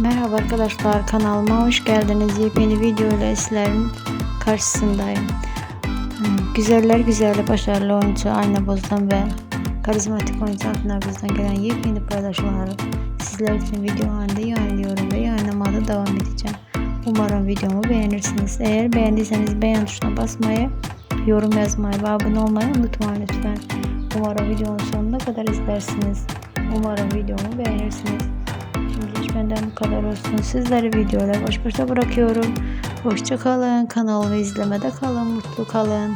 Merhaba arkadaşlar kanalıma hoş geldiniz. Yepyeni video ile sizlerin karşısındayım. Hmm, Güzeller güzeli başarılı oyuncu Ayna Bozdan ve karizmatik oyuncu Akın Bizden gelen yepyeni paylaşımları sizler için video halinde yayınlıyorum ve yayınlamada devam edeceğim. Umarım videomu beğenirsiniz. Eğer beğendiyseniz beğen tuşuna basmayı, yorum yazmayı ve abone olmayı unutmayın lütfen. Umarım videonun sonuna kadar izlersiniz. Umarım videomu beğenirsiniz. Şimdilik benden bu kadar olsun. Sizleri videoyla baş başa bırakıyorum. Hoşça kalın. Kanalımı izlemede kalın. Mutlu kalın.